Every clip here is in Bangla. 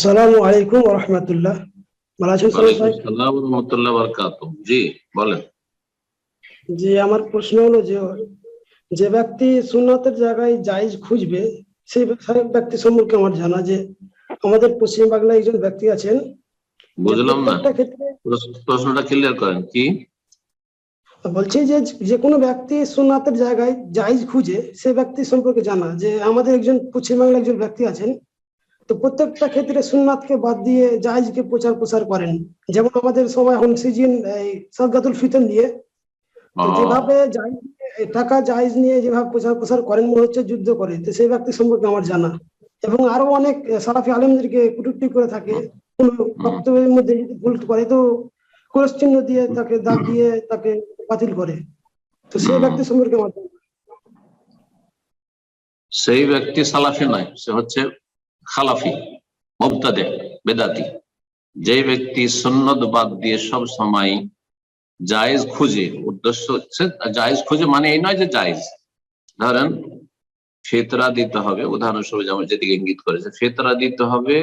আসসালামু আলাইকুম রহমতুল্লাহ। ভালো আছেন সালাম ভাই আসসালাম রহমতুল্লাহ বরকাত জি বলেন। জি আমার প্রশ্ন হলো যে যে ব্যক্তি সুন্নতের জায়গায় জায়েজ খুঁজবে সেই ব্যক্তি সম্পর্কে আমার জানা যে আমাদের পশ্চিম বাংলায় একজন ব্যক্তি আছেন। বুঝলাম না। প্রশ্নটা ক্লিয়ার করেন কি? বলছি যে যে কোনো ব্যক্তি সুন্নাতের জায়গায় জায়েজ খুঁজে সে ব্যক্তি সম্পর্কে জানা। যে আমাদের একজন পশ্চিমবাংলার একজন ব্যক্তি আছেন তো প্রত্যেকটা ক্ষেত্রে সুন্নাতকে বাদ দিয়ে জায়েজকে প্রচার প্রসার করেন। যেমন আমাদের সময় এখন সিজন এই সদগাতুল ফিতর দিয়ে যেভাবে টাকা জায়েজ নিয়ে যেভাবে প্রচার প্রসার করেন মনে হচ্ছে যুদ্ধ করে। তো সেই ব্যক্তি সম্পর্কে আমার জানা। এবং আরও অনেক সালাফি আলেমদেরকে কটূক্তি করে থাকে। কোন বক্তব্যের মধ্যে যদি ভুল করে তো ক্রস চিহ্ন দিয়ে তাকে দাগ দিয়ে তাকে বাতিল করে। তো সেই ব্যক্তি সম্পর্কে আমার জানা। সেই ব্যক্তি সালাফি নয় সে হচ্ছে খালাফি, মুবতাদে, বেদাতি। যে ব্যক্তি সুন্নত বাদ দিয়ে সব সময় জায়েজ খুঁজে, উদ্দেশ্য হচ্ছে জায়েজ খুঁজে মানে এই নয় যে জায়েজ। ধরেন, ফেতরা দিতে হবে, উদাহরণস্বরূপ যেমন যেদিকে ইঙ্গিত করেছে, ফেতরা দিতে হবে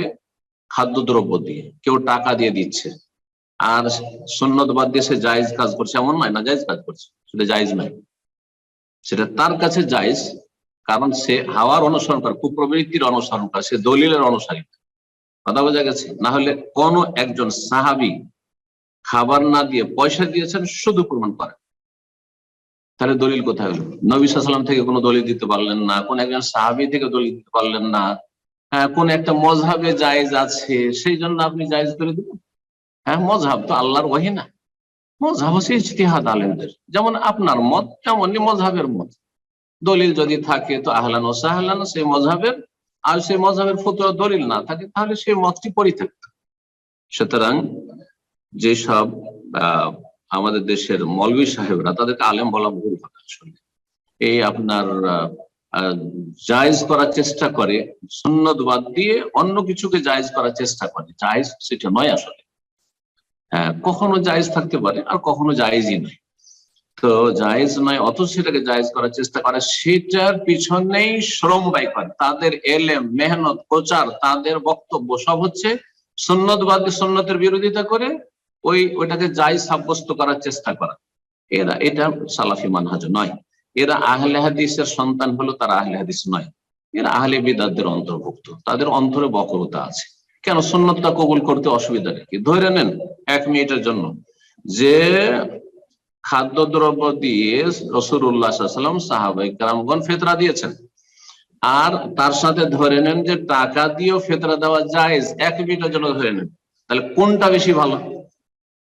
খাদ্যদ্রব্য দিয়ে, কেউ টাকা দিয়ে দিচ্ছে। আর সুন্নত বাদ দিয়ে সে জায়েজ কাজ করছে, এমন নয়, না জায়েজ কাজ করছে সেটা জায়েজ নয়। সেটা তার কাছে জায়েজ কারণ সে হাওয়ার অনুসরণ করে, কুপ্রবৃত্তির অনুসরণ করে, সে দলিলের অনুসারী। কথা বোঝা গেছে? না হলে কোন একজন সাহাবি খাবার না দিয়ে পয়সা দিয়েছেন শুধু প্রমাণ করে। তাহলে দলিল কোথায় হলো? নবী থেকে কোনো দলিল দিতে পারলেন না, কোন একজন সাহাবি থেকে দলিল দিতে পারলেন না। হ্যাঁ কোন একটা মজহাবে জায়েজ আছে, সেই জন্য আপনি জায়েজ করে দিবেন হ্যাঁ মজহাব তো আল্লাহর ওয়াহি না। মজহাব হচ্ছে ইজতিহাদ আলেমদের। যেমন আপনার মত, তেমনই মজহাবের মত। দলিল যদি থাকে, তো আহলান ও সাহলান সেই মজহাবের আর সেই মজহাবের ফতুয়া দলিল না থাকে, তাহলে সেই মতটি পরিত্যক্ত সুতরাং যেসব আমাদের দেশের মলবি সাহেবরা, তাদেরকে আলেম বলা ভুল হবে আসলে। এই আপনার জায়েজ করার চেষ্টা করে, সুন্নত বাদ দিয়ে অন্য কিছুকে জায়েজ করার চেষ্টা করে। জায়েজ সেটা নয় আসলে। হ্যাঁ কখনো জায়েজ থাকতে পারে, আর কখনো জায়েজই নয়। তো জায়েজ নয়, অথচ সেটাকে জায়েজ করার চেষ্টা করে। সেটার পিছনেই শ্রম ব্যয় করে। তাদের এলেম, মেহনত, প্রচার, তাদের বক্তব্য সব হচ্ছে সন্ন্যতবাদী সন্ন্যতের বিরোধিতা করে ওই, ওইটাকে জায়েজ সাব্যস্ত করার চেষ্টা করা। এরা, এটা সালাফি মানহাজ নয়। এরা আহলে হাদিসের সন্তান হলো তারা আহলে হাদিস নয়। এরা আহলে বিদাতদের অন্তর্ভুক্ত। তাদের অন্তরে বকরতা আছে। কেন? সুন্নতটা কবুল করতে অসুবিধা নেই। ধরে নেন এক মিনিটের জন্য যে খাদ্যদ্রব্য দিয়ে রসুল্লাহ সাল্লাম সাহাবাই কালামগণ ফেতরা দিয়েছেন। আর তার সাথে ধরে নেন যে টাকা দিয়েও ফেতরা দেওয়া যায় এক মিনিটের জন্য ধরে নেন। তাহলে কোনটা বেশি ভালো?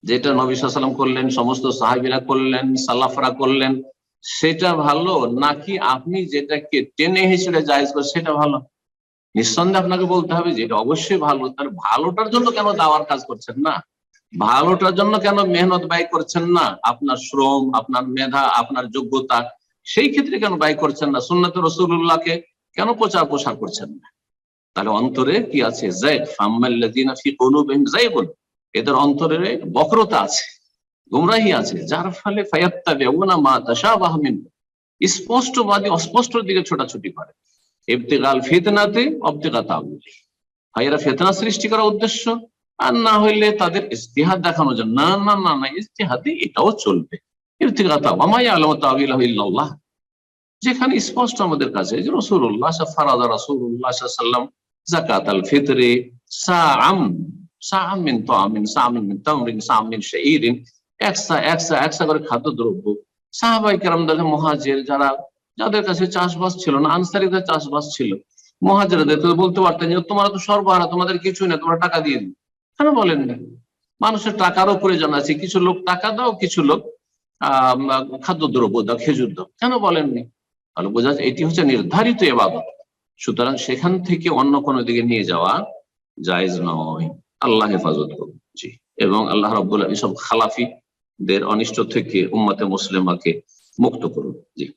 যেটা নবী সাল্লাম করলেন, সমস্ত সাহাবিরা করলেন, সালাফরা করলেন, সেটা ভালো? নাকি আপনি যেটাকে টেনে হিসেবে জায়েজ করে সেটা ভালো? নিঃসন্দেহে আপনাকে বলতে হবে যে এটা অবশ্যই ভালো। তার ভালোটার জন্য কেন দাওয়ার কাজ করছেন না? ভালোটার জন্য কেন মেহনত ব্যয় করছেন না? আপনার শ্রম, আপনার মেধা, আপনার যোগ্যতা, সেই ক্ষেত্রে কেন ব্যয় করছেন না? সুন্নত রসুল্লাহকে কেন প্রচার প্রসার করছেন না? তাহলে অন্তরে কি আছে? এদের অন্তরে বক্রতা আছে, গুমরাহি আছে। যার ফলে স্পষ্টবাদী, অস্পষ্টর দিকে ছোটাছুটি করে। ইবতিগাল ফিতনাতে অবতিগা তাউল ভাইয়েরা, ফেতনা সৃষ্টি করার উদ্দেশ্য? আর না হইলে তাদের ইস্তিহাদ দেখানো যায় না না না না ইস্তিহাদে এটাও চলবে। যেখানে স্পষ্ট আমাদের কাছে যে একসা করে খাদ্যদ্রব্য। সাহাবাই কেরামদের মহাজের যারা, যাদের কাছে চাষবাস ছিল না, আনসারিদের চাষবাস ছিল। মহাজেরাদের বলতে পারতেন যে, তোমরা তো সর্বহারা তোমাদের কিছুই না, তোমরা টাকা দিয়ে দিন কেন বলেননি মানুষের টাকারও প্রয়োজন আছে, কিছু লোক টাকা দাও, কিছু লোক, আহ, খাদ্যদ্রব্য দাও, খেজুর দাও। কেন বলেননি তাহলে বোঝা যায় এটি হচ্ছে নির্ধারিত এবাদত। সুতরাং সেখান থেকে অন্য কোনো দিকে নিয়ে যাওয়া জায়েজ নয়। আল্লাহ হেফাজত করুন। জি এবং আল্লাহ রব্বুল্লাহ এসব খালাফিদের অনিষ্ট থেকে উম্মতে মুসলিমাকে মুক্ত করুন। জি।